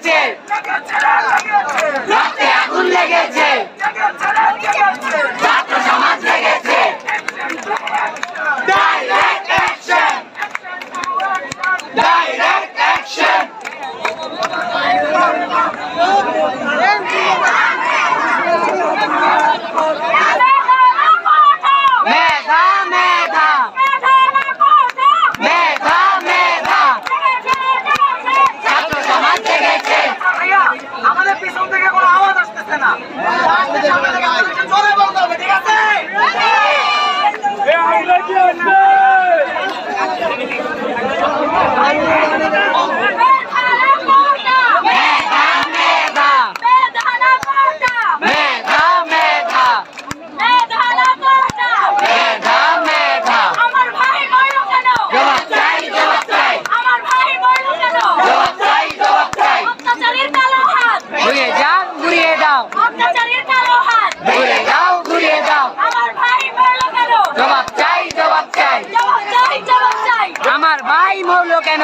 লেগেছে। রক্তে আগুন লেগেছে। ছাত্র সমাজ লেগেছে। ডাইরেক্ট মেধা মেধা মেধা মেধা ছাত্র সমাজ জেগেছে আমাদের পিছন থেকে কোনো আওয়াজ আসতেছে না জোরে বলতে হবে ঠিক আছে মেধা মেধা মেধা মেধা মেধা মেধা আমার ভাই মরলো কেন জবাব চাই জবাব চাই আমার ভাই মরলো কেন জবাব চাই জবাব চাই অত্যাচারীর কালো হাত ঘুরিয়ে যাও ঘুরিয়ে দাও অত্যাচারীর কালো ঘুরিয়ে দাও ঘুরিয়ে দাও আমার ভাই মরলো কেন? জবাব চাই জবাব চাই। জবাব চাই জবাব চাই। আমার ভাই মরলো কেন?